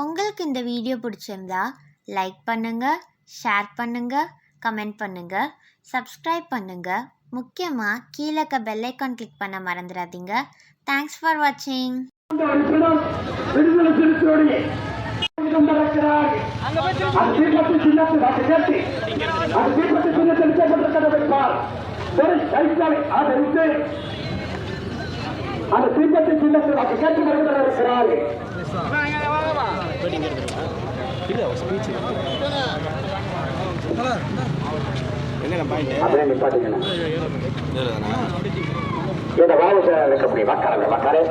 உங்களுக்கு இந்த வீடியோ பிடிச்சிருந்தா லைக் பண்ணுங்கள் ஷேர் பண்ணுங்கள் கமெண்ட் பண்ணுங்கள் சப்ஸ்கிரைப் பண்ணுங்கள் முக்கியமாக கீழே இருக்க பெல் கிளிக் பண்ண மறந்துடாதீங்க. தேங்க்ஸ் ஃபார் வாட்சிங் விடுதலை சிறுத்தையோடைய அந்த தீபத்து சின்னத்தில் அதை கட்டி, ஆதரித்து, அந்த தீபத்து சின்னத்தில் அதை வருகிறார்கள் அப்படியே நிப்பாட்டிக்கணும் இந்த வாழ்க்கை இருக்கக்கூடிய மக்கள் மக்களே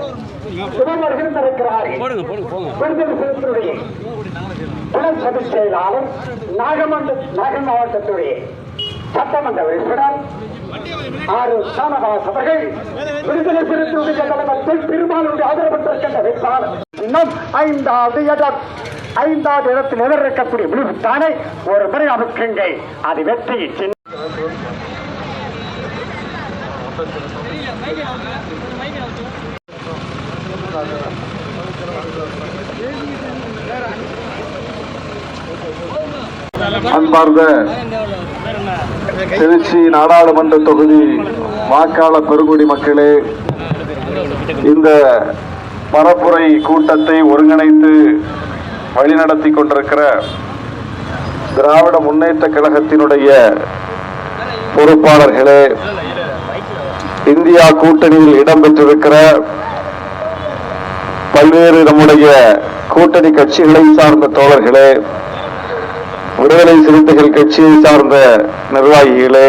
மாவட்டத்துடைய சட்டமன்ற உறுப்பினர் ஆறு சாமதாஸ் அவர்கள் விடுதலை ஆதரவு பெற்றிருக்கின்ற வேட்பாளர் இன்னும் ஐந்தாவது இடம் ஐந்தாவது இடத்தில் எதிர்க்கக்கூடிய விழுப்புத்தானே ஒரு முறை அமுக்குங்கள் அது வெற்றி சின்ன அன்பார்ந்த திருச்சி நாடாளுமன்ற தொகுதி வாக்காளர் பெருங்குடி மக்களே இந்த பரப்புரை கூட்டத்தை ஒருங்கிணைத்து வழிநடத்தி கொண்டிருக்கிற திராவிட முன்னேற்ற கழகத்தினுடைய பொறுப்பாளர்களே இந்தியா கூட்டணியில் இடம்பெற்றிருக்கிற பல்வேறு நம்முடைய கூட்டணி கட்சிகளை சார்ந்த தோழர்களே விடுதலை சிறுத்தைகள் கட்சியை சார்ந்த நிர்வாகிகளே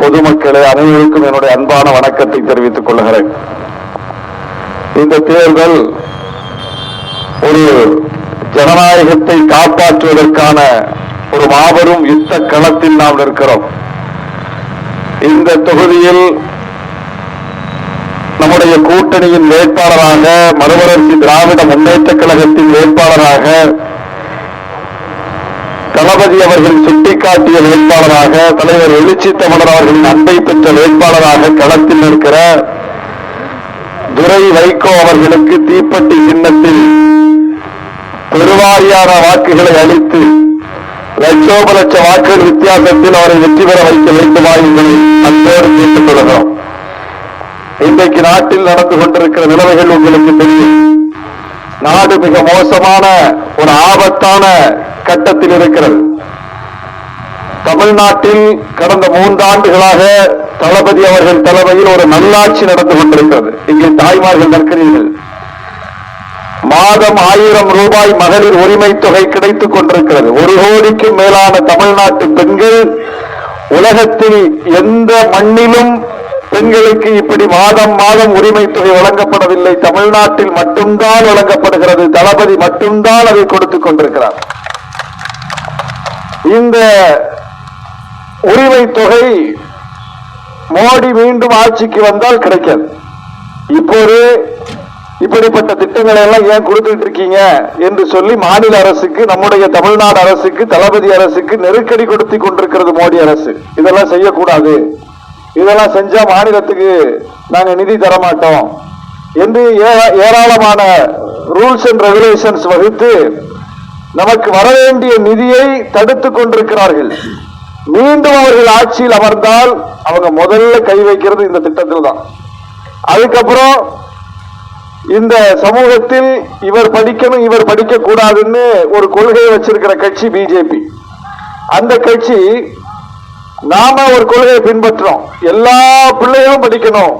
பொதுமக்களே அனைவருக்கும் என்னுடைய அன்பான வணக்கத்தை தெரிவித்துக் கொள்கிறேன். இந்த தேர்தல் ஒரு ஜனநாயகத்தை காப்பாற்றுவதற்கான ஒரு மாபெரும் யுத்த களத்தில் நாம் இருக்கிறோம் இந்த தொகுதியில் நம்முடைய கூட்டணியின் வேட்பாளராக மறுவளர்ச்சி திராவிட முன்னேற்ற கழகத்தின் வேட்பாளராக தளபதி அவர்கள் சுட்டிக்காட்டிய வேட்பாளராக தலைவர் எழுச்சி தமிழர் அவர்களின் அன்பை பெற்ற வேட்பாளராக களத்தில் நிற்கிற துறை வைகோ அவர்களுக்கு தீப்பெட்டி சின்னத்தில் பெருவாரியான வாக்குகளை அளித்து லட்சோப லட்ச வாக்குகள் வித்தியாசத்தில் அவரை வெற்றி பெற வைக்க வேண்டுமா என்பதை அன்போடு கேட்டுக் கொள்கிறோம். இன்றைக்கு நாட்டில் நடந்து கொண்டிருக்கிற நிலைமைகள் உங்களுக்கு தெரியும். நாடு மிக மோசமான ஒரு ஆபத்தான கட்டத்தில் இருக்கிறது. தமிழ்நாட்டில் கடந்த மூன்றாண்டுகளாக தளபதி அவர்கள் தலைமையில் ஒரு நல்லாட்சி நடந்து கொண்டிருக்கிறது. இங்கே தாய்மார்கள் நிற்கிறீர்கள். மாதம் ஆயிரம் ரூபாய் மகளிர் உரிமை தொகை கிடைத்துக் கொண்டிருக்கிறது. ஒரு கோடிக்கும் மேலான தமிழ்நாட்டு பெண்கள் உலகத்தில் எந்த மண்ணிலும் பெண்களுக்கு இப்படி மாதம் மாதம் உரிமை தொகை வழங்கப்படவில்லை. தமிழ்நாட்டில் மட்டும்தான் வழங்கப்படுகிறது. தளபதி மட்டும்தான் அதை கொடுத்துக் கொண்டிருக்கிறார். இந்த உரிமை தொகை மோடி மீண்டும் ஆட்சிக்கு வந்தால் கிடைக்காது. இப்போது இப்படிப்பட்ட திட்டங்களை எல்லாம் ஏன் கொடுத்துட்டு இருக்கீங்க என்று சொல்லி மாநில அரசுக்கு நம்முடைய தமிழ்நாடு அரசுக்கு தளபதி அரசுக்கு நெருக்கடி கொடுத்து கொண்டிருக்கிறது மோடி அரசு. இதெல்லாம் செய்யக்கூடாது. இதெல்லாம் செஞ்சா மாநிலத்துக்கு நாங்க நிதி தர மாட்டோம் என்று ஏ- ஏராளமான ரூல்ஸ் அண்ட் ரெகுலேஷன்ஸ் வகுத்து நமக்கு வர வேண்டிய நிதியை தடுத்துக் கொண்டிருக்கிறார்கள். மீண்டும் அவர்கள் ஆட்சியில் அமர்ந்தால் அவங்க முதல்ல கை வைக்கிறது இந்த திட்டத்தில் தான் அதுக்கப்புறம் இந்த சமூகத்தில் இவர் படிக்கணும் இவர் படிக்க கூடாதுன்னு ஒரு கொள்கையை வச்சிருக்கிற கட்சி பிஜேபி. அந்த கட்சி நாம ஒரு கொள்கையை பின்பற்றோம். எல்லா பிள்ளைகளும் படிக்கணும்.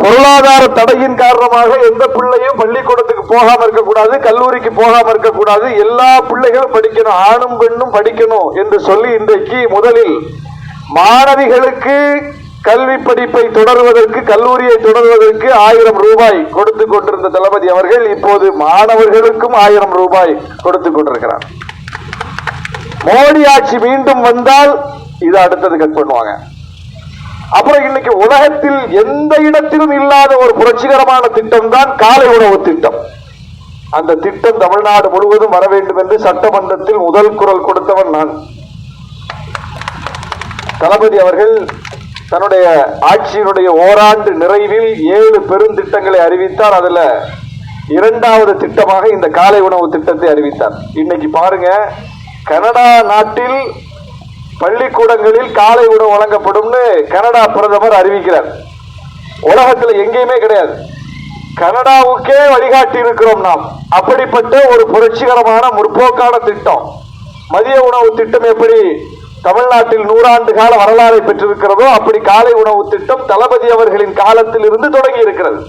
பொருளாதார தடையின் காரணமாக எந்த பிள்ளையும் பள்ளிக்கூடத்துக்கு போகாம இருக்கக்கூடாது கல்லூரிக்கு போகாம இருக்கக்கூடாது. எல்லா பிள்ளைகளும் படிக்கணும் ஆணும் பெண்ணும் படிக்கணும் என்று சொல்லி இன்றைக்கு முதலில் மாணவிகளுக்கு கல்வி படிப்பை தொடர்வதற்கு கல்லூரியை தொடர்வதற்கு ஆயிரம் ரூபாய் கொடுத்து கொண்டிருந்த தளபதி அவர்கள் இப்போது மாணவர்களுக்கும் ஆயிரம் ரூபாய் கொடுத்து கொண்டிருக்கிறார். மோடி ஆட்சி மீண்டும் வந்தால் இது அடுத்தது கட் பண்ணுவாங்க. அப்புறம் இன்னைக்கு உலகத்தில் எந்த இடத்திலும் இல்லாத ஒரு புரட்சிகரமான திட்டம் தான் காலை உணவு திட்டம். அந்த திட்டம் தமிழ்நாடு முழுவதும் வர வேண்டும் என்று சட்டமன்றத்தில் முதல் குரல் கொடுத்தவன் நான். தளபதி அவர்கள் தன்னுடைய ஆட்சியினுடைய ஓராண்டு நிறைவில் ஏழு பெருந்திட்டங்களை அறிவித்தார். அதுல இரண்டாவது திட்டமாக இந்த காலை உணவு திட்டத்தை அறிவித்தார். இன்னைக்கு பாருங்க கனடா நாட்டில் பள்ளிக்கூடங்களில் காலை உணவு வழங்கப்படும்னு கனடா பிரதமர் அறிவிக்கிறார். உலகத்தில் எங்கேயுமே கிடையாது. கனடாவுக்கே வழிகாட்டி இருக்கிறோம் நாம். அப்படிப்பட்ட ஒரு புரட்சிகரமான முற்போக்கான திட்டம். மதிய உணவு திட்டம் எப்படி தமிழ்நாட்டில் நூறாண்டு கால வரலாறை பெற்றிருக்கிறதோ அப்படி காலை உணவு திட்டம் தளபதி அவர்களின் காலத்தில் இருந்து தொடங்கி இருக்கிறது.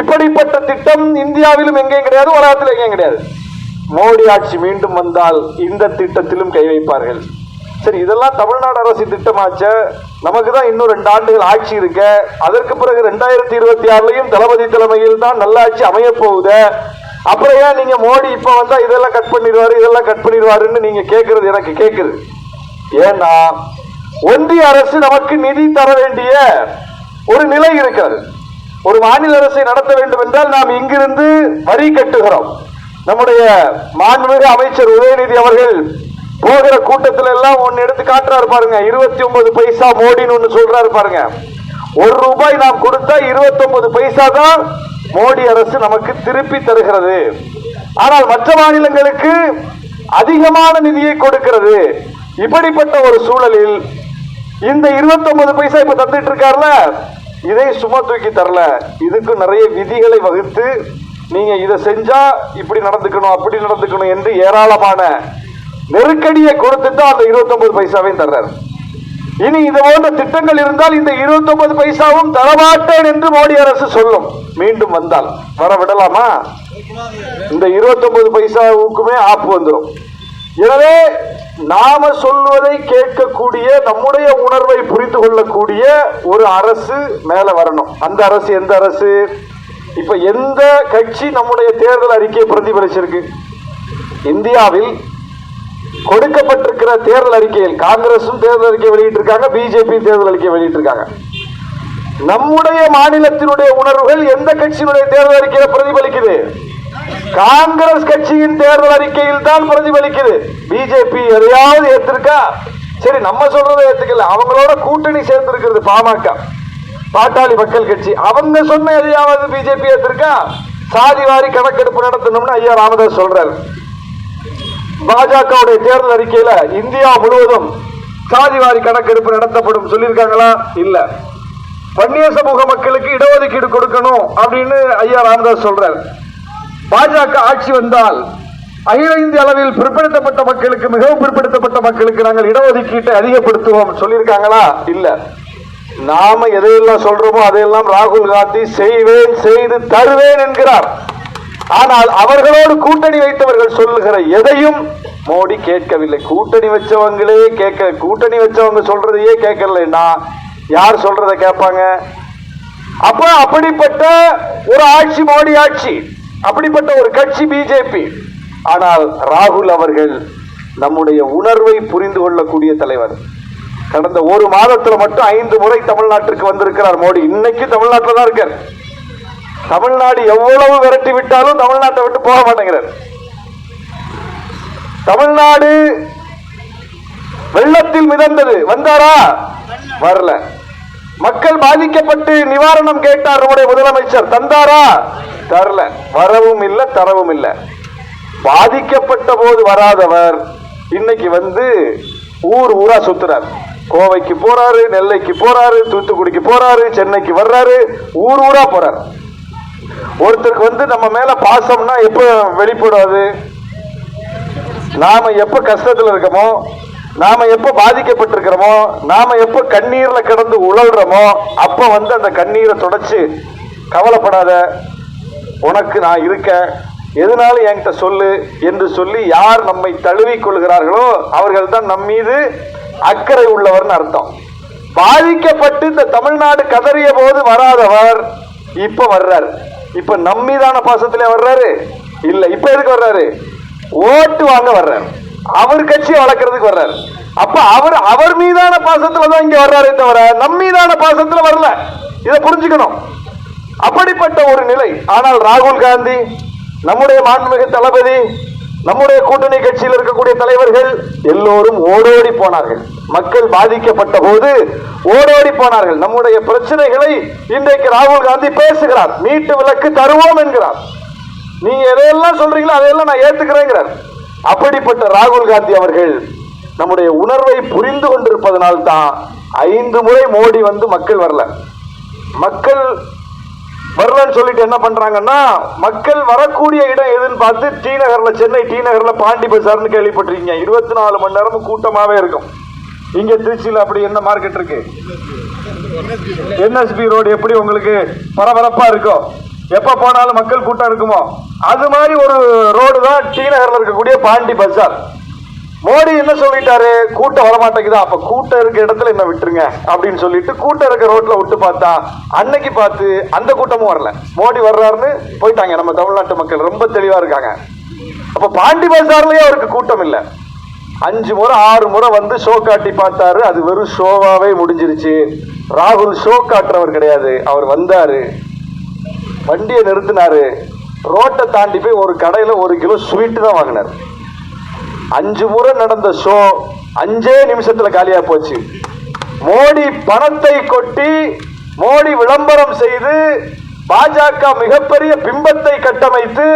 இப்படிப்பட்ட திட்டம் இந்தியாவிலும் எங்கேயும் கிடையாது உலகத்தில் எங்கேயும் கிடையாது. மோடி ஆட்சி மீண்டும் வந்தால் இந்த திட்டத்திலும் கை வைப்பார்கள். சரி இதெல்லாம் தமிழ்நாடு அரசு திட்டமாச்ச. நமக்கு தான் இன்னும் ரெண்டு ஆண்டுகள் ஆட்சி இருக்க. அதற்கு பிறகு ரெண்டாயிரத்தி இருபத்தி ஆறுலையும் தளபதி தலைமையில் தான் நல்லாட்சி அமைய போகுது. அப்புறம் ஏன் நீங்க மோடி இப்ப வந்தா இதெல்லாம் கட் பண்ணிடுவாரு இதெல்லாம் கட் பண்ணிடுவாருன்னு நீங்க கேட்கறது எனக்கு கேட்குது ஏன்னா ஒன்றிய அரசு நமக்கு நிதி தர வேண்டிய ஒரு நிலை இருக்கிறது ஒரு மாநில அரசை நடத்த வேண்டும் என்றால் நாம் இங்கிருந்து வரி கட்டுகிறோம். நம்முடைய மாண்புமிகு அமைச்சர் உதயநிதி அவர்கள் போகிற கூட்டத்துல எல்லாம் ஒன்னு எடுத்து காட்டுறாரு பாருங்க. இருபத்தி ஒன்பது பைசா மோடின்னு ஒன்று சொல்றாரு பாருங்க. ஒரு ரூபாய் நாம் கொடுத்தா இருபத்தி ஒன்பது பைசா தான் மோடி அரசு நமக்கு திருப்பி தருகிறது. ஆனால் மற்ற மாநிலங்களுக்கு அதிகமான நிதியை கொடுக்கிறது. இப்படிப்பட்ட ஒரு சூழலில் இந்த 29 பைசா இப்ப தந்துட்டு இருக்காருல? இதை சும்மா தூக்கி தரல. இதுக்கு நிறைய விதிகளை வகுத்து நீங்க இதை செஞ்சா இப்படி நடந்துக்கணும் அப்படி நடந்துக்கணும் என்று ஏராளமான நெருக்கடியை கொடுத்து தான் அந்த 29 பைசாவையும் தர்றாரு. இனி இது போன்ற திட்டங்கள் இருந்தால் இந்த 29 பைசாவும் தரமாட்டேன் என்று மோடி அரசு சொல்லும். மீண்டும் வந்தால் வர விடலாமா? இந்த 29 பைசாவுக்குமே ஆப்பு வந்துடும். எனவே நாம சொல்வதை கேட்கக்கூடிய நம்முடைய உணர்வை புரிந்து கொள்ளக்கூடிய ஒரு அரசு மேல வரணும். அந்த அரசு எந்த அரசு? இப்ப எந்த கட்சி நம்முடைய தேர்தல் அறிக்கையை பிரதிபலிச்சிருக்கு? இந்தியாவில் கொடுக்கப்பட்டிருக்கிற தேர்தல் அறிக்கையில் காங்கிரசும் தேர்தல் அறிக்கை வெளியிட்டிருக்காங்க பிஜேபி தேர்தல் அறிக்கை வெளியிட்டிருக்காங்க. நம்முடைய மாநிலத்தினுடைய உணர்வுகள் எந்த கட்சியினுடைய தேர்தல் அறிக்கையில பிரதிபலிக்குது? காங்கிரஸ் கட்சியின் தேர்தல் அறிக்கையில் தான் பிரதிபலிக்குது. பிஜேபி எதையாவது ஏத்திருக்கா? சரி நம்ம சொல்றதை ஏத்துக்கல. அவங்களோட கூட்டணி சேர்ந்திருக்கிறது பாமக. பாட்டாளி மக்கள் கட்சி. அவங்க சொன்ன எதையாவது பிஜேபி ஏத்திருக்கா? சாதி வாரி கணக்கெடுப்பு நடத்தணும்னு ஐயா ராமதாஸ் சொல்றாரு. பாஜகவுடைய தேர்தல் அறிக்கையில இந்தியா முழுவதும் சாதிவாரி கணக்கெடுப்பு நடத்தப்படும் சொல்லியிருக்காங்களா? இல்ல. வன்னிய சமூக மக்களுக்கு இடஒதுக்கீடு கொடுக்கணும் அப்படின்னு ஐயா ராமதாஸ் சொல்றார். பாஜக ஆட்சி வந்தால் அகில இந்திய அளவில் பிற்படுத்தப்பட்ட மக்களுக்கு மிகவும் பிற்படுத்தப்பட்ட மக்களுக்கு நாங்கள் இடஒதுக்கீட்டை அதிகப்படுத்துவோம் சொல்லியிருக்காங்களா? இல்ல. நாம எதையெல்லாம் சொல்றோமோ அதையெல்லாம் ராகுல் காந்தி செய்வேன் செய்து தருவேன் என்கிறார். ஆனால் அவர்களோடு கூட்டணி வைத்தவர்கள் சொல்லுகிற எதையும் மோடி கேட்கவில்லை. கூட்டணி வச்சவங்களே கேட்க கூட்டணி வச்சவங்க சொல்றதையே கேட்கலன்னா யார் சொல்றத கேட்பாங்க? அப்ப அப்படிப்பட்ட ஒரு ஆட்சி மோடி ஆட்சி அப்படிப்பட்ட ஒரு கட்சி பிஜேபி ஆனால் ராகுல் அவர்கள் நம்முடைய உணர்வை புரிந்து கொள்ளக்கூடிய தலைவர். கடந்த ஒரு மாதத்துல மட்டும் ஐந்து முறை தமிழ்நாட்டிற்கு வந்திருக்கிறார் மோடி. இன்னைக்கு தமிழ்நாட்டில் தான் இருக்கார். தமிழ்நாடு எவ்வளவு விரட்டி விட்டாலும் தமிழ்நாட்டை விட்டு போக மாட்டேங்கிறார். தமிழ்நாடு வெள்ளத்தில் மிதந்தது. வந்தாரா? வரல. மக்கள் பாதிக்கப்பட்டு நிவாரணம் கேட்டார் நம்முடைய முதலமைச்சர். தந்தாரா? தரல. வரவும் இல்லை தரவும் இல்லை. பாதிக்கப்பட்ட போது வராதவர் இன்னைக்கு வந்து ஊர் ஊரா சுத்துறார். கோவைக்கு போறாரு நெல்லைக்கு போறாரு தூத்துக்குடிக்கு போறாரு சென்னைக்கு வர்றாரு ஊர் ஊரா போறாரு. ஒருத்தருக்கு வந்து நம்ம மேல பாசம்னா எப்ப வெளிப்படாது? நாம எப்ப கஷ்டத்துல இருக்கோமோ நாம எப்ப பாதிக்கப்பட்டிருக்கிறோமோ நாம எப்ப கண்ணீர்ல கிடந்து உழல்றோமோ அப்ப வந்து அந்த கண்ணீரை தொடச்சு கவலைப்படாத. உனக்கு நான் இருக்கேன். எதனாலும் என்கிட்ட சொல்லு என்று சொல்லி யார் நம்மை தழுவி கொள்கிறார்களோ அவர்கள் தான் நம் மீது அக்கறை உள்ளவர்னு அர்த்தம். பாதிக்கப்பட்டு இந்த தமிழ்நாடு கதறிய போது வராதவர் இப்ப வர்றார். இப்ப நம்மீதான பாசத்துல வர்றாரு? இல்ல இப்ப எதுக்கு வர்றாரு? ஓட்டு வாங்க வர்றாரு. அவர் கட்சியை வளர்க்கறதுக்கு வர்றாரு. அப்ப அவர் அவர் மீதான பாசத்துல தான் இங்க வர்றாரே தவிர நம் மீதான பாசத்துல வரல. இதை புரிஞ்சுக்கணும். அப்படிப்பட்ட ஒரு நிலை. ஆனால் ராகுல் காந்தி நம்முடைய மாண்புமிகு தளபதி நம்முடைய கூட்டணி கட்சியில் இருக்கக்கூடிய தலைவர்கள் எல்லோரும் ஓடோடி போனார்கள். மக்கள் பாதிக்கப்பட்ட போது ஓடோடி போனார்கள். நம்முடைய பிரச்சனைகளை இன்றைக்கு ராகுல் காந்தி பேசுகிறார். மீட்டு விலக்கு தருவோம் என்கிறார். நீங்க எதையெல்லாம் சொல்றீங்களோ அதையெல்லாம் நான் ஏத்துக்கிறேங்கிறார். அப்படிப்பட்ட ராகுல் காந்தி அவர்கள் நம்முடைய உணர்வை புரிந்து கொண்டிருப்பதனால் தான் ஐந்து முறை மோடி வந்து மக்கள் வரல. மக்கள் வரலன்னு சொல்லிட்டு என்ன பண்றாங்கன்னா மக்கள் வரக்கூடிய இடம் எதுன்னு பார்த்து டி நகர்ல சென்னை டி நகர்ல பாண்டி பஜார்னு கேள்விப்பட்டிருக்கீங்க. இருபத்தி நாலு மணி நேரமும் கூட்டமாவே இருக்கும். இங்க திருச்சியில் அப்படி என்ன மார்க்கெட் இருக்கு? என்எஸ்பி ரோடு எப்படி உங்களுக்கு பரபரப்பா இருக்கும் எப்ப போனாலும் மக்கள் கூட்டம் இருக்குமோ? அது மாதிரி ஒரு ரோடு தான் டி நகர்ல இருக்கக்கூடிய பாண்டி பஜார் மோடி என்ன சொல்லிட்டாரு? கூட்டம் வரமாட்டேங்குதா? அப்ப கூட்டம் இருக்க இடத்துல என்ன விட்டுருங்க? அப்படின்னு சொல்லிட்டு கூட்டம் இருக்க ரோட்ல விட்டு பார்த்தா அன்னைக்கு பார்த்து அந்த கூட்டமும் வரல. மோடி வர்றாருன்னு போயிட்டாங்க. நம்ம தமிழ்நாட்டு மக்கள் ரொம்ப தெளிவா இருக்காங்க. அப்ப பாண்டி பஜார்லயே அவருக்கு கூட்டம் இல்லை. அஞ்சு முறை ஆறு முறை வந்து ஷோ காட்டி பார்த்தாரு. அது வெறும் ஷோவாவே முடிஞ்சிருச்சு. ராகுல் ஷோ காட்டுறவர் கிடையாது. அவர் வந்தாரு. வண்டியை நிறுத்தினாரு. ரோட்டை தாண்டி போய் ஒரு கடையில ஒரு கிலோ ஸ்வீட்டு தான் வாங்கினார். அஞ்சு முறை நடந்த ஷோ அஞ்சே நிமிஷத்துல காலியா போச்சு. மோடி பணத்தை கொட்டி மோடி விளம்பரம் செய்து பாஜக மிகப்பெரிய பிம்பத்தை கட்டமைத்து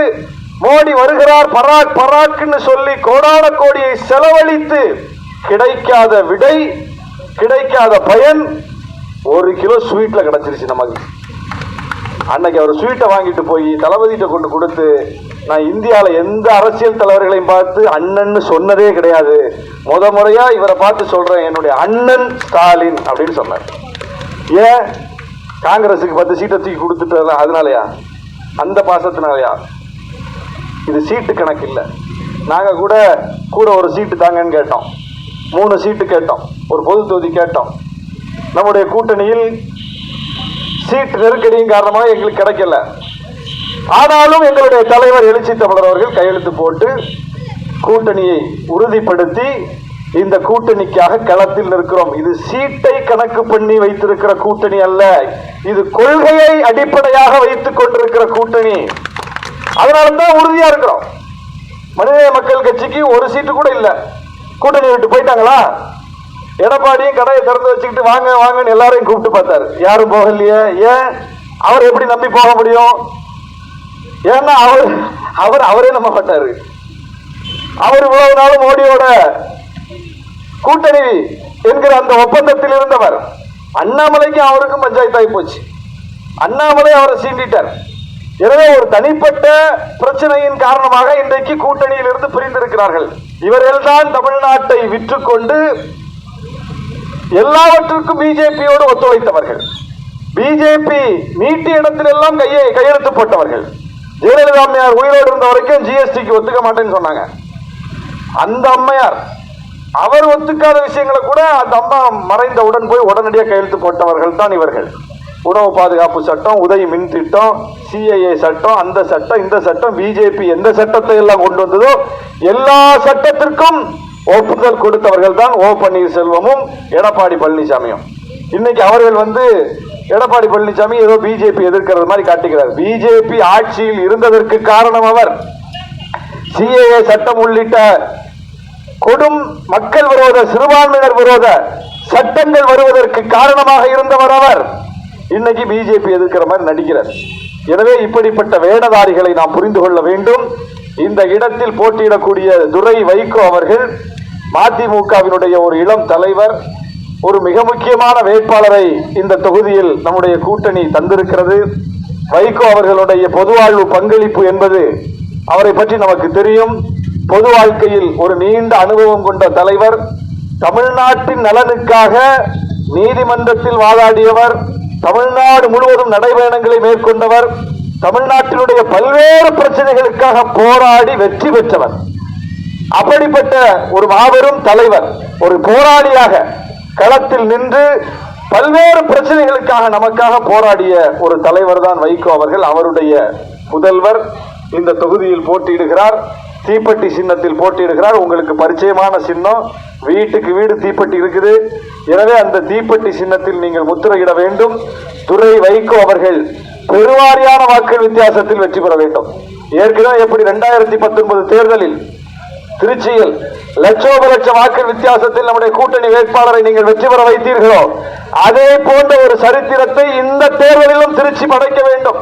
மோடி வருகிறார் பராக் பராக்னு சொல்லி கோடான கோடியை செலவழித்து கிடைக்காத விடை கிடைக்காத பயன் ஒரு கிலோ ஸ்வீட்ல கிடைச்சிருச்சு நமக்கு. அன்னைக்கு அவர் ஸ்வீட்டை வாங்கிட்டு போய் தளபதிட்ட கொண்டு கொடுத்து நான் இந்தியாவில் எந்த அரசியல் தலைவர்களையும் பார்த்து அண்ணன்னு சொன்னதே கிடையாது. முத முறையா இவரை பார்த்து சொல்றேன் என்னுடைய அண்ணன் ஸ்டாலின் அப்படின்னு சொன்னார். ஏன்? காங்கிரஸுக்கு பத்து சீட்டை தூக்கி கொடுத்துட்டு அதனாலயா? அந்த பாசத்தினாலயா? இது சீட்டு கணக்கு இல்லை. நாங்கள் கூட கூட ஒரு சீட்டு தாங்கன்னு கேட்டோம். மூணு சீட்டு கேட்டோம். ஒரு பொது தொகுதி கேட்டோம். நம்முடைய கூட்டணியில் சீட்டு நெருக்கடியின் காரணமாக எங்களுக்கு கிடைக்கல. ஆனாலும் எங்களுடைய தலைவர் எழுச்சி தமிழர் அவர்கள் கையெழுத்து போட்டு கூட்டணியை உறுதிப்படுத்தி இந்த கூட்டணிக்காக களத்தில் இருக்கிறோம் இது சீட்டை கணக்கு பண்ணி வைத்திருக்கிற கூட்டணி அல்ல. இது கொள்கையை அடிப்படையாக வைத்துக் கொண்டிருக்கிற கூட்டணி. அதனாலதான் உறுதியா இருக்கிறோம். மனித மக்கள் கட்சிக்கு ஒரு சீட்டு கூட இல்லை. கூட்டணி விட்டு போயிட்டாங்களா? எடப்பாடியும் கடையை திறந்து வச்சுக்கிட்டு வாங்க வாங்கன்னு எல்லாரையும் கூப்பிட்டு பார்த்தாரு. யாரும் போகலையே? ஏன்? அவர் எப்படி நம்பி போக முடியும்? ஏன்னா அவர் அவர் அவரே நம்ப மாட்டாரு அவர் இவ்வளவு நாள் மோடியோட கூட்டணி என்கிற அந்த ஒப்பந்தத்தில் இருந்தவர். அண்ணாமலைக்கும் அவருக்கும் பஞ்சாயத்து ஆகி போச்சு. அண்ணாமலை அவரை சீண்டிட்டார். எனவே ஒரு தனிப்பட்ட பிரச்சனையின் காரணமாக இன்றைக்கு கூட்டணியில் இருந்து பிரிந்திருக்கிறார்கள். இவர்கள் தான் தமிழ்நாட்டை விற்றுக்கொண்டு எல்லாவற்றுக்கும் பிஜேபியோடு ஒத்துழைத்தவர்கள். பிஜேபி நீட்டிய இடத்திலெல்லாம் கையை கையெழுத்து போட்டவர்கள். ஜெயலலிதா அம்மையார் உயிரோடு இருந்த வரைக்கும் ஜிஎஸ்டிக்கு ஒத்துக்க மாட்டேன்னு சொன்னாங்க. அந்த அம்மையார் அவர் ஒத்துக்காத விஷயங்களை கூட அந்த அம்மா மறைந்தவுடன் போய் உடனடியாக கையெழுத்து போட்டவர்கள் தான் இவர்கள். உணவு பாதுகாப்பு சட்டம் உதவி மின் திட்டம் சிஐஏ சட்டம் அந்த சட்டம் இந்த சட்டம் பிஜேபி எந்த சட்டத்தை எல்லாம் கொண்டு வந்ததோ எல்லா சட்டத்திற்கும் ஒப்புதல் கொடுத்தவர்கள் தான் ஓ பன்னீர்செல்வமும் எடப்பாடி பழனிசாமியும். இன்னைக்கு அவர்கள் வந்து எடப்பாடி பழனிசாமி ஏதோ பிஜேபி எதிர்க்கிறது மாதிரி காட்டுகிறார் பிஜேபி ஆட்சியில் இருந்ததற்கு காரணம் அவர். சிஏஏ சட்டம் உள்ளிட்ட கொடும் மக்கள் விரோத சிறுபான்மையினர் விரோத சட்டங்கள் வருவதற்கு காரணமாக இருந்தவர் அவர். இன்னைக்கு பிஜேபி எதிர்க்கிற மாதிரி நடிக்கிறார். எனவே இப்படிப்பட்ட வேடதாரிகளை நாம் புரிந்து கொள்ள வேண்டும். இந்த இடத்தில் போட்டியிடக்கூடிய துரை வைகோ அவர்கள் மதிமுகவினுடைய ஒரு இளம் தலைவர் ஒரு மிக முக்கியமான வேட்பாளரை இந்த தொகுதியில் நம்முடைய கூட்டணி தந்திருக்கிறது. வைகோ அவர்களுடைய பொது வாழ்வு பங்களிப்பு என்பது அவரை பற்றி நமக்கு தெரியும். பொது வாழ்க்கையில் ஒரு நீண்ட அனுபவம் கொண்ட தலைவர். தமிழ்நாட்டின் நலனுக்காக நீதிமன்றத்தில் வாதாடியவர். தமிழ்நாடு முழுவதும் நடைபயணங்களை மேற்கொண்டவர். தமிழ்நாட்டினுடைய பல்வேறு பிரச்சனைகளுக்காக போராடி வெற்றி பெற்றவர். அப்படிப்பட்ட ஒரு மாபெரும் தலைவர் ஒரு போராளியாக களத்தில் நின்று பல்வேறு பிரச்சனைகளுக்காக நமக்காக போராடிய ஒரு தலைவர் தான் வைகோ அவர்கள். அவருடைய புதல்வர் இந்த தொகுதியில் போட்டியிடுகிறார். தீப்பெட்டி சின்னத்தில் போட்டியிடுகிறார். உங்களுக்கு பரிச்சயமான சின்னம். வீட்டுக்கு வீடு தீப்பெட்டி இருக்குது. எனவே அந்த தீப்பெட்டி சின்னத்தில் நீங்கள் முத்திரையிட வேண்டும். துரை வைகோ அவர்கள் பெருவாரியான வாக்கு வித்தியாசத்தில் வெற்றி பெற வேண்டும். ஏற்கனவே எப்படி ரெண்டாயிரத்தி பத்தொன்பது தேர்தலில் திருச்சியில் லட்சோப லட்ச வாக்கு வித்தியாசத்தில் நம்முடைய கூட்டணி வேட்பாளரை நீங்கள் வெற்றி பெற வைத்தீர்களோ அதே போன்ற ஒரு சரித்திரத்தை இந்த தேர்தலிலும் திருச்சி படைக்க வேண்டும்.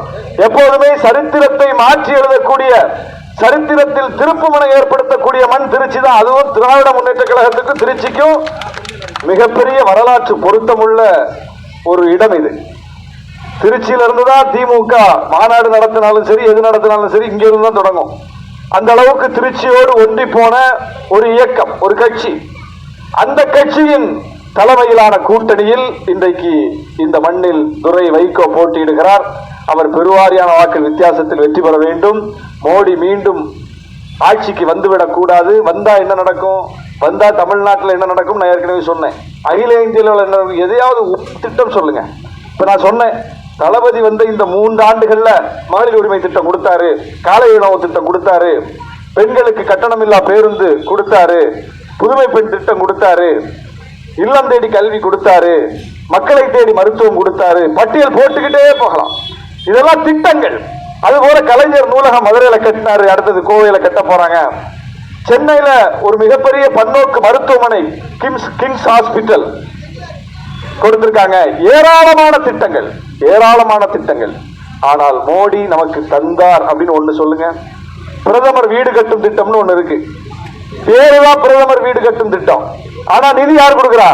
எப்போதுமே சரித்திரத்தை மாற்றி எழுதக்கூடிய சரித்திரத்தில் திருப்புமுனை ஏற்படுத்தக்கூடிய மண் திருச்சி தான். அதுவும் திராவிட முன்னேற்ற கழகத்துக்கும் திருச்சிக்கும் மிகப்பெரிய வரலாற்று பொருத்தமுள்ள ஒரு இடம் இது. திருச்சியிலிருந்து தான் திமுக மாநாடு நடத்தினாலும் சரி எது நடத்தினாலும் சரி இங்கிருந்து தான் தொடங்கும். அந்த அளவுக்கு திருச்சியோடு ஒன்றி போன ஒரு இயக்கம் ஒரு கட்சி. அந்த கட்சியின் தலைமையிலான கூட்டணியில் இன்றைக்கு இந்த மண்ணில் துரை வைகோ போட்டியிடுகிறார். அவர் பெருவாரியான வாக்கு வித்தியாசத்தில் வெற்றி பெற வேண்டும். மோடி மீண்டும் ஆட்சிக்கு வந்துவிடக் கூடாது. வந்தா என்ன நடக்கும்? வந்தா தமிழ்நாட்டில் என்ன நடக்கும்? நான் ஏற்கனவே சொன்னேன். அகில இந்தியாவில் என்ன எதையாவது திட்டம் சொல்லுங்க. இப்ப நான் சொன்னேன். தளபதி வந்து இந்த மூன்று ஆண்டுகள்ல மகளிர் உரிமை திட்டம் கொடுத்தாரு காலை உணவு திட்டம் கொடுத்தாரு பெண்களுக்கு கட்டணமில்லா பேருந்து கொடுத்தாரு புதுமை பெண் திட்டம் கொடுத்தாரு இல்லம் தேடி கல்வி கொடுத்தாரு மக்களை தேடி மருத்துவம் கொடுத்தாரு பட்டியல் போட்டுக்கிட்டே போகலாம். இதெல்லாம் திட்டங்கள். அதுபோல கலைஞர் நூலகம் மதுரையில கட்டினாரு அடுத்தது கோவையில கட்ட போறாங்க. சென்னையில ஒரு மிகப்பெரிய பன்னோக்கு மருத்துவமனை கிம்ஸ் கிங்ஸ் ஹாஸ்பிட்டல் கொடுத்திருக்காங்க. ஏராளமான திட்டங்கள். ஏராளமான திட்டங்கள். ஆனால் மோடி நமக்கு தந்தார் அப்படின்னு ஒண்ணு சொல்லுங்க. பிரதமர் வீடு கட்டும் திட்டம்னு ஒண்ணு இருக்கு. பேருதான் பிரதமர் வீடு கட்டும் திட்டம். ஆனா நிதி யார் கொடுக்குறா?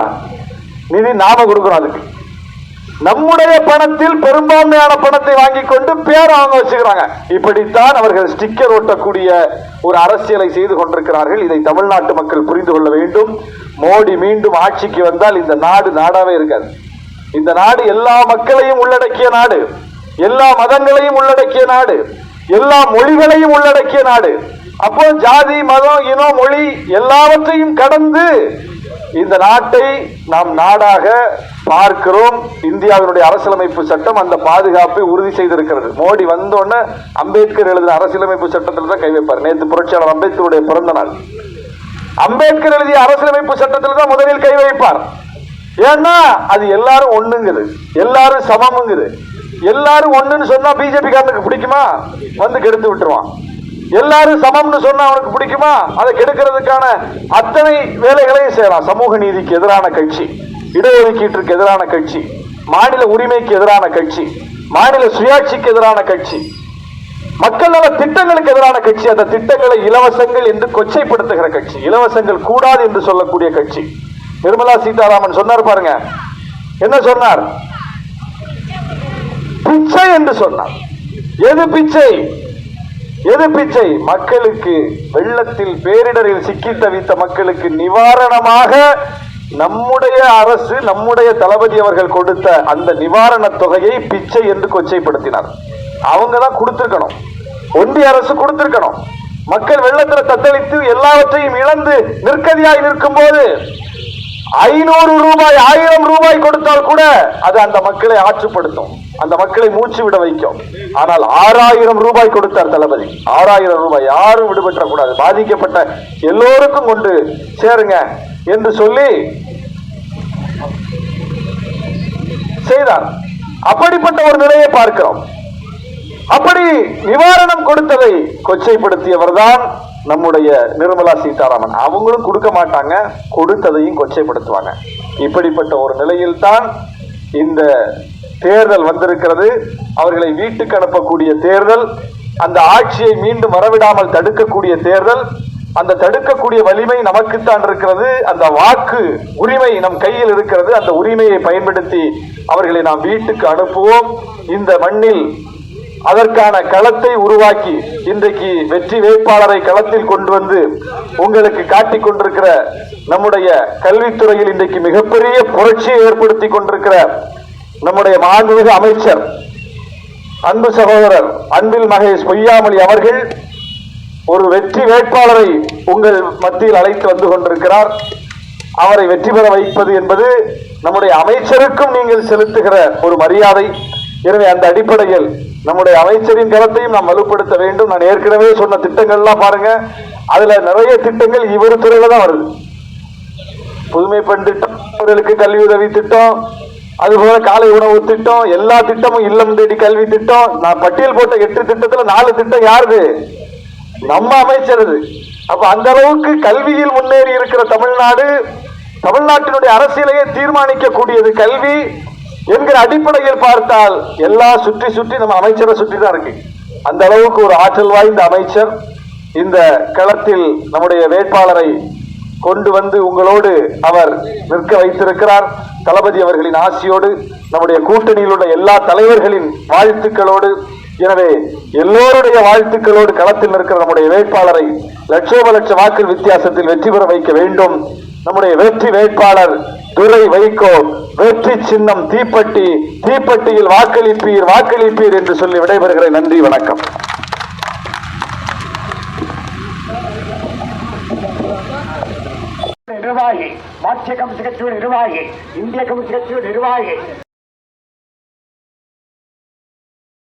நிதி நாம கொடுக்குறோம் அதுக்கு. நம்முடைய பணத்தில் பெரும்பான்மையான பணத்தை வாங்கி கொண்டு பேர் அவங்க வச்சுக்கிறாங்க. இப்படித்தான் அவர்கள் ஸ்டிக்கர் ஒட்டக்கூடிய ஒரு அரசியலை செய்து கொண்டிருக்கிறார்கள். இதை தமிழ்நாட்டு மக்கள் புரிந்து கொள்ள வேண்டும். மோடி மீண்டும் ஆட்சிக்கு வந்தால் இந்த நாடு நாடாவே இருக்காது. இந்த நாடு எல்லா மக்களையும் உள்ளடக்கிய நாடு. எல்லா மதங்களையும் உள்ளடக்கிய நாடு. எல்லா மொழிகளையும் உள்ளடக்கிய நாடு. அப்போ ஜாதி மதம் இனம் மொழி எல்லாவற்றையும் கடந்து இந்த நாட்டை நாம் நாடாக பார்க்கிறோம். இந்தியாவினுடைய அரசியலமைப்பு சட்டம் அந்த பாதுகாப்பை உறுதி செய்திருக்கிறது. மோடி வந்தோடனே அம்பேத்கர் எழுதின அரசியலமைப்பு சட்டத்தில் தான் கை வைப்பார். நேற்று புரட்சியாளர் அம்பேத்கருடைய பிறந்த நாள். அம்பேத்கர் எழுதிய அரசியலமைப்பு சட்டத்தில் தான் முதலில் கை வைப்பார். ஏன்னா அது எல்லாரும் ஒண்ணுங்குது. எல்லாரும் சமமுங்குது. எல்லாரும் ஒண்ணுன்னு சொன்னா பிஜேபி காரனுக்கு பிடிக்குமா? வந்து கெடுத்து விட்டுருவான். எல்லாரும் சமம்னு சொன்னா அவனுக்கு பிடிக்குமா? அதை கெடுக்கிறதுக்கான அத்தனை வேலைகளையும் செய்யலாம் சமூக நீதிக்கு எதிரான கட்சி இடஒதுக்கீட்டிற்கு எதிரான கட்சி மாநில உரிமைக்கு எதிரான கட்சி மாநில சுயாட்சிக்கு எதிரான கட்சி மக்கள் நல திட்டங்களுக்கு எதிரான கட்சி அந்த திட்டங்களை இலவசங்கள் என்று கொச்சைப்படுத்துகிற கட்சி இலவசங்கள் கூடாது என்று சொல்லக்கூடிய கட்சி. நிர்மலா சீதாராமன் சொன்னார் பாருங்க. என்ன சொன்னார்? பிச்சை என்று சொன்னார். எது பிச்சை? எது பிச்சை? மக்களுக்கு வெள்ளத்தில் பேரிடரில் சிக்கி தவித்த மக்களுக்கு நிவாரணமாக நம்முடைய அரசு நம்முடைய தளபதி அவர்கள் கொடுத்த அந்த நிவாரணத் தொகையை பிச்சை என்று கொச்சைப்படுத்தினார். அவங்க தான் கொடுத்திருக்கணும். ஒன்றிய அரசு கொடுத்திருக்கணும். மக்கள் வெள்ளத்தில் தத்தளித்து எல்லாவற்றையும் இழந்து நிற்கதியாய் நிற்கும் போது ஐநூறு ரூபாய் ஆயிரம் ரூபாய் கொடுத்தால் கூட அது அந்த மக்களை ஆற்றுப்படுத்தும். அந்த மக்களை மூச்சு விட வைக்கும். ஆனால் ஆறாயிரம் ரூபாய் கொடுத்தார் தளபதி. ஆறாயிரம் ரூபாய் யாரும் விடுபட்ட கூடாது. பாதிக்கப்பட்ட எல்லோருக்கும் கொண்டு சேருங்க என்று சொல்லி செய்தார். அப்படிப்பட்ட ஒரு நிலையை பார்க்கிறோம். அப்படி நிவாரணம் கொடுத்ததை கொச்சைப்படுத்தியவர் தான் நம்முடைய நிர்மலா சீதாராமன். அவங்களும் கொடுக்க மாட்டாங்க கொடுத்ததையும் கொச்சைப்படுத்துவாங்க. இப்படிப்பட்ட ஒரு நிலையில்தான் இந்த தேர்தல் வந்திருக்கிறது. அவர்களை வீட்டுக்கு அனுப்பக்கூடிய தேர்தல் அந்த ஆட்சியை மீண்டும் வரவிடாமல் தடுக்கக்கூடிய தேர்தல் அந்த தடுக்கக்கூடிய வலிமை நமக்குத்தான் இருக்கிறது அந்த வாக்கு உரிமை நம் கையில் இருக்கிறது அந்த உரிமையை பயன்படுத்தி அவர்களை நாம் வீட்டுக்கு அனுப்புவோம். இந்த மண்ணில் அதற்கான களத்தை உருவாக்கி இன்றைக்கு வெற்றி வேட்பாளரை களத்தில் கொண்டு வந்து உங்களுக்கு காட்டிக் கொண்டிருக்கிற நம்முடைய கல்வித்துறையில் இன்றைக்கு மிகப்பெரிய புரட்சியை ஏற்படுத்தி கொண்டிருக்கிற நம்முடைய மாண்புமிகு அமைச்சர் அன்பு சகோதரர் அன்பில் மகேஷ் பொய்யாமொழி அவர்கள் ஒரு வெற்றி வேட்பாளரை உங்கள் மத்தியில் அழைத்து வந்து கொண்டிருக்கிறார். அவரை வெற்றி பெற வைப்பது என்பது நம்முடைய அமைச்சருக்கும் நீங்கள் செலுத்துகிற ஒரு மரியாதை. எனவே அந்த அடிப்படையில் நம்முடைய அமைச்சரின் கரத்தையும் நாம் வலுப்படுத்த வேண்டும். நான் ஏற்கனவே சொன்ன திட்டங்கள்லாம் பாருங்க. அதுல நிறைய திட்டங்கள் இவர் துறையில தான் வருது. புதுமை பெண் திட்டம் கல்வி உதவி திட்டம் அதுபோல காலை உணவு திட்டம் எல்லா திட்டமும் இல்லம் தேடி கல்வி திட்டம். நான் பட்டியல் போட்ட எட்டு திட்டத்துல நாலு திட்டம் யாருது? நம்ம அமைச்சர் இது. அப்ப அந்த அளவுக்கு கல்வியில் முன்னேறி இருக்கிற தமிழ்நாடு தமிழ்நாட்டினுடைய அரசியலையே தீர்மானிக்கக்கூடியது கல்வி. என்கிற அடிப்படையில் பார்த்தால் எல்லாம் சுற்றி சுற்றி நம்ம அமைச்சரை சுற்றி தான் இருக்கு. அந்த அளவுக்கு ஒரு ஆற்றல் வாய்ந்த அமைச்சர் இந்த களத்தில் நம்முடைய வேட்பாளரை கொண்டு வந்து உங்களோடு அவர் நிற்க வைத்திருக்கிறார். தளபதி அவர்களின் ஆசியோடு நம்முடைய கூட்டணியில் உள்ள எல்லா தலைவர்களின் வாழ்த்துக்களோடு எனவே எல்லோருடைய வாழ்த்துக்களோடு களத்தில் நிற்கிற நம்முடைய வேட்பாளரை லட்சோப லட்ச வாக்கு வித்தியாசத்தில் வெற்றி பெற வைக்க வேண்டும். நம்முடைய வெற்றி வேட்பாளர் துரை வைகோ வெற்றி சின்னம் தீப்பட்டி தீப்பட்டியில் வாக்களிப்பீர் வாக்களிப்பீர் என்று சொல்லி விடைபெறுகிறேன். நன்றி வணக்கம். நிர்வாகி மாற்றிய கமிஷன் கட்சியோட நிர்வாகி இந்திய கமிஷன் கட்சியோட நிர்வாகி.